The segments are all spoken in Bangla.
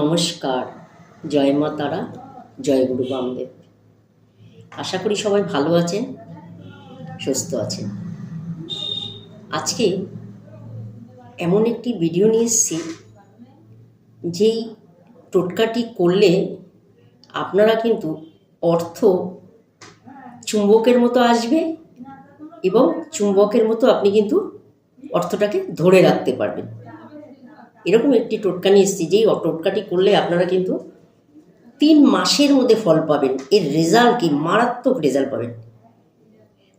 নমস্কার। জয় মা তারা, জয় গুরু বামদেব। আশা করি সবাই ভালো আছেন, সুস্থ আছেন। আজকে এমন একটি ভিডিও নিয়ে এসেছি, যেই টোটকাটি করলে আপনারা কিন্তু অর্থ চুম্বকের মতো আসবে এবং চুম্বকের মতো আপনি কিন্তু অর্থটাকে ধরে রাখতে পারবেন। এরকম একটি টোটকা নিয়ে এসেছি, যেই টোটকাটি করলে আপনারা কিন্তু তিন মাসের মধ্যে ফল পাবেন। এর রেজাল্ট কি? মারাত্মক রেজাল্ট পাবেন।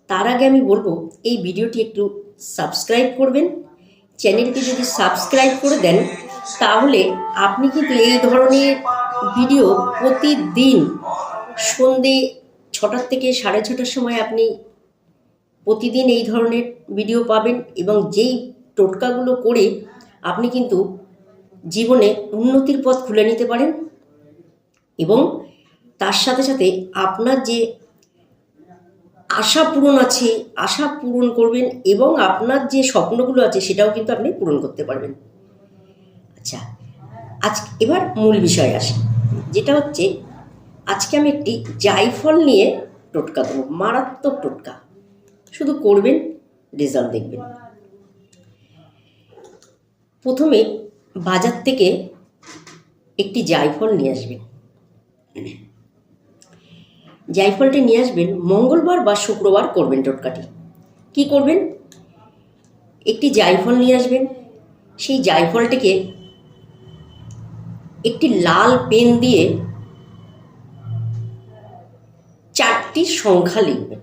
তার আগে আমি বলব, এই ভিডিওটি একটু সাবস্ক্রাইব করবেন। চ্যানেলটি যদি সাবস্ক্রাইব করে দেন, তাহলে আপনি কিন্তু এই ধরনের ভিডিও প্রতিদিন সন্ধে ছটার থেকে সাড়ে ছটার সময় আপনি প্রতিদিন এই ধরনের ভিডিও পাবেন এবং যেই টোটকাগুলো করে আপনি কিন্তু জীবনে উন্নতির পথ খুলে নিতে পারেন এবং তার সাথে সাথে আপনার যে আশা পূরণ আছে, আশা পূরণ করবেন এবং আপনার যে স্বপ্নগুলো আছে সেটাও কিন্তু আপনি পূরণ করতে পারবেন। আচ্ছা আজ এবার মূল বিষয়ে আসি, যেটা হচ্ছে আজকে আমি একটি জায়ফল নিয়ে টোটকা দেবো, মারাত্মক টোটকা। শুধু করবেন রেজাল্ট দেখবেন। প্রথমে বাজার থেকে একটি জায়ফল নিয়ে আসবেন। জায়ফলটি নিয়ে আসবেন, মঙ্গলবার বা শুক্রবার করবেন টোটকাটি। কি করবেন? একটি জায়ফল নিয়ে আসবেন। সেই জায়ফলটিকে একটি লাল পেন দিয়ে চারটি সংখ্যা লিখবেন।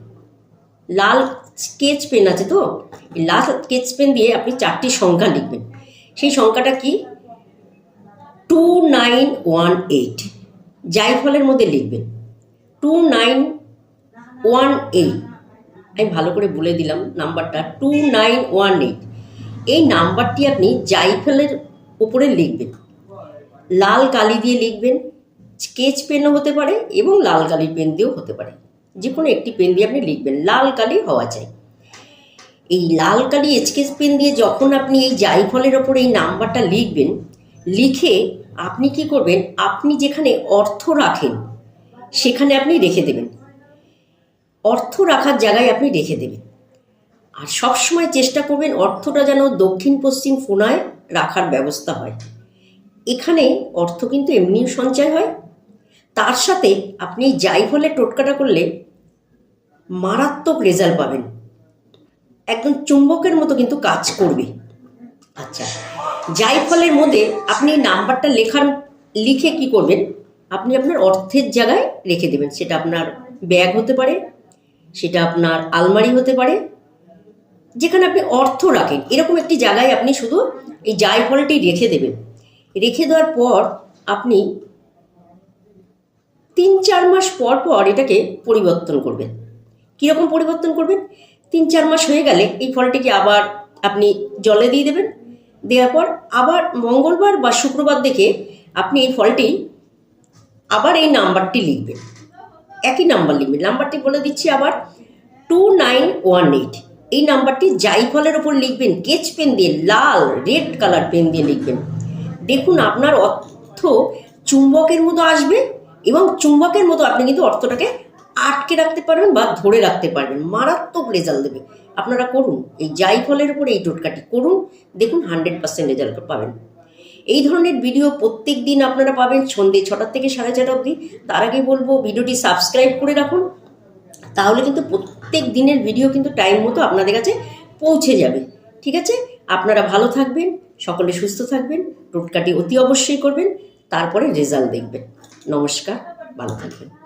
লাল স্কেচ পেন আছে তো? লাল স্কেচ পেন দিয়ে আপনি চারটি সংখ্যা লিখবেন। সেই সংখ্যাটা কি? টু নাইন ওয়ান এইট জায়ফলের মধ্যে লিখবেন। টু নাইন ওয়ান এইট আমি ভালো করে বলে দিলাম নাম্বারটা টু নাইন ওয়ান এইট এই নাম্বারটি আপনি জাইফলের উপরে লিখবেন। লাল কালি দিয়ে লিখবেন। স্কেচ পেনও হতে পারে এবং লাল কালি পেন দিয়েও হতে পারে। যে কোনো একটি পেন দিয়ে আপনি লিখবেন, লাল কালি হওয়া চাই। এই লাল কালি স্কেচ পেন দিয়ে যখন আপনি এই জাইফলের ওপর এই নাম্বারটা লিখবেন, লিখে আপনি কি করবেন? আপনি যেখানে অর্থ রাখেন, সেখানে আপনি রেখে দেবেন। অর্থ রাখার জায়গায় আপনি রেখে দেবেন। আর সবসময় চেষ্টা করবেন অর্থটা যেন দক্ষিণ পশ্চিম কোনায় রাখার ব্যবস্থা হয়। এখানে অর্থ কিন্তু এমনিও সঞ্চয় হয়। তার সাথে আপনি যাই ফলে টোটকাটা করলে মারাত্মক রেজাল্ট পাবেন। একদম চুম্বকের মতো কিন্তু কাজ করবে। আচ্ছা যাই ফলের মধ্যে আপনি নাম্বারটা লেখার, লিখে কি করবেন? আপনি আপনার অর্থের জায়গায় রেখে দেবেন। সেটা আপনার ব্যাগ হতে পারে, সেটা আপনার আলমারি হতে পারে, যেখানে আপনি অর্থ রাখেন। এরকম একটি জায়গায় আপনি শুধু এই জাই ফলটি রেখে দেবেন। রেখে দেওয়ার পর আপনি তিন চার মাস পর পর এটাকে পরিবর্তন করবেন। কীরকম পরিবর্তন করবেন? তিন চার মাস হয়ে গেলে এই ফলটিকে আবার আপনি জলে দিয়ে দেবেন? দেওয়ার পর আবার মঙ্গলবার বা শুক্রবার দেখে আপনি এই ফলটি আবার এই নাম্বারটি লিখবেন। একই নাম্বার লিখবেন। নাম্বারটি বলে দিচ্ছি আবার টু নাইন ওয়ান এইট এই নাম্বারটি যাই ফলের ওপর লিখবেন, কেচ পেন দিয়ে, লাল, রেড কালার পেন দিয়ে লিখবেন। দেখুন আপনার অর্থ চুম্বকের মতো আসবে এবং চুম্বকের মতো আপনি কিন্তু অর্থটাকে আটকে রাখতে পারবেন বা ধরে রাখতে পারবেন। মারাত্মক রেজাল্ট দেবে। আপনারা করুন। এই যাই ফলের উপরে এই টোটকাটি করুন। দেখুন হান্ড্রেড পার্সেন্ট রেজাল্ট পাবেন। এই ধরনের ভিডিও প্রত্যেক দিন আপনারা পাবেন সন্ধ্যে ছটার থেকে সাড়ে ছটা অবধি। তার আগে বলব ভিডিওটি সাবস্ক্রাইব করে রাখুন। তাহলে কিন্তু প্রত্যেক দিনের ভিডিও কিন্তু টাইম মতো আপনাদের কাছে পৌঁছে যাবে। ঠিক আছে? আপনারা ভালো থাকবেন, সকলে সুস্থ থাকবেন, টোটকাটি অতি অবশ্যই করবেন, তারপরে রেজাল্ট দেখবেন। নমস্কার, ভালো থাকবেন।